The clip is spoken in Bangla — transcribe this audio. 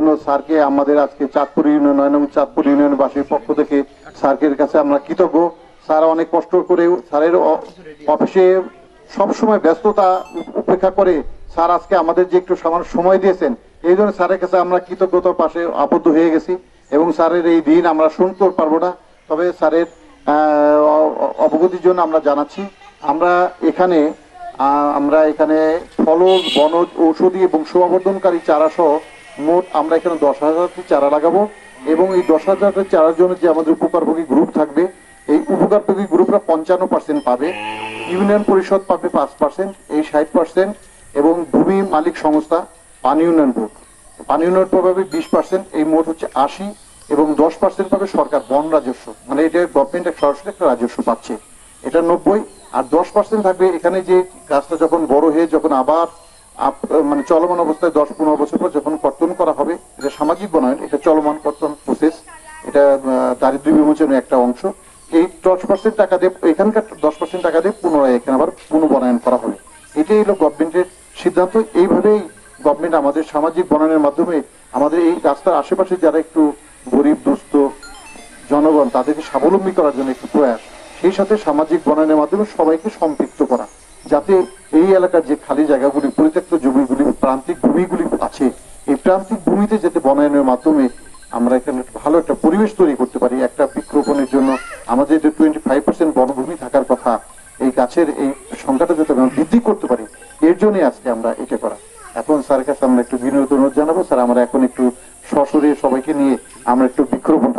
জন্য স্যারকে আমাদের আজকে চাঁদপুর ইউনিয়ন, নয় নং চাঁদপুর ইউনিয়নবাসীর পক্ষ থেকে স্যারকের কাছে আমরা কৃতজ্ঞ। স্যার অনেক কষ্ট করে স্যারের অফিসে সবসময় ব্যস্ততা উপেক্ষা করে স্যার আজকে আমাদের যে একটু সামান্য সময় দিয়েছেন, এই জন্য স্যারের কাছে আমরা কৃতজ্ঞতার পাশে আবদ্ধ হয়ে গেছি এবং স্যারের এই দিন আমরা শুনতে পারব না। তবে স্যারের অবগতির জন্য আমরা জানাচ্ছি, আমরা এখানে আমরা এখানে ফলজ বনজ, ঔষধি এবং শোভাবর্ধনকারী চারা সহ মোট আমরা এখানে দশ হাজারটি চারা লাগাবো এবং এই দশ হাজারটি চারার জন্য যে আমাদের উপকারভোগী গ্রুপ থাকবে, এই উপকারভোগী গ্রুপরা পঞ্চান্ন পার্সেন্ট পাবে ইউনিয়ন পরিষদ পাবে পাঁচ পার্সেন্ট এই ষাট পার্সেন্ট এবং ভূমি মালিক সংস্থা পানি উন্নয়ন বোর্ড। পানি উন্নয়ন বোর্ড পাবে বিশ পার্সেন্ট এই মোট হচ্ছে আশি এবং দশ পার্সেন্ট পাবে সরকার, বন রাজস্ব। মানে এটা গভর্নমেন্ট সরাসরি একটা রাজস্ব পাচ্ছে। এটা নব্বই আর দশ পার্সেন্ট থাকবে এখানে যে গাছটা যখন বড় হয়ে যখন আবার মানে চলমান অবস্থায় দশ পনেরো বছর পর যখন কর্তন করা হবে এটা সামাজিক বনায়ন এটা চলমান কর্তন প্রসেস এটা আহ, দারিদ্র্য বিমোচনের একটা অংশ এই দশ পার্সেন্ট টাকা দিয়ে এখানকার দশ পার্সেন্ট টাকা দিয়ে পুনরায় এখানে আবার পুনর্বনায়ন করা হবে। এটাই হলো গভর্নমেন্টের সিদ্ধান্ত। এইভাবেই গভর্নমেন্ট আমাদের সামাজিক বনায়নের মাধ্যমে আমাদের এই রাস্তার আশেপাশে যারা একটু গরিব দুস্থ জনগণ তাদেরকে স্বাবলম্বী করার জন্য একটু প্রয়াস সেই সাথে সামাজিক বনায়নের মাধ্যমে সবাইকে সম্পৃক্ত করা যাতে এই এলাকার যে খালি জায়গাগুলি জমিগুলি প্রান্তিক ভূমিগুলি আছে এই প্রান্তিক ভূমিতে যাতে বনায়নের মাধ্যমে আমরা এখানে ভালো একটা পরিবেশ তৈরি করতে পারি, একটা বৃক্ষরোপণের জন্য আমাদের যে টোয়েন্টি ফাইভ পার্সেন্ট বনভূমি থাকার কথা, এই গাছের এই সংখ্যাটা যাতে আমরা বৃদ্ধি করতে পারি, এর জন্যই আজকে আমরা এটা করা। এখন স্যারের কাছে আমরা একটু বিনোদন জানাব। স্যার, আমরা এখন একটু সশরীরে সবাইকে নিয়ে আমরা একটু বৃক্ষরোপণ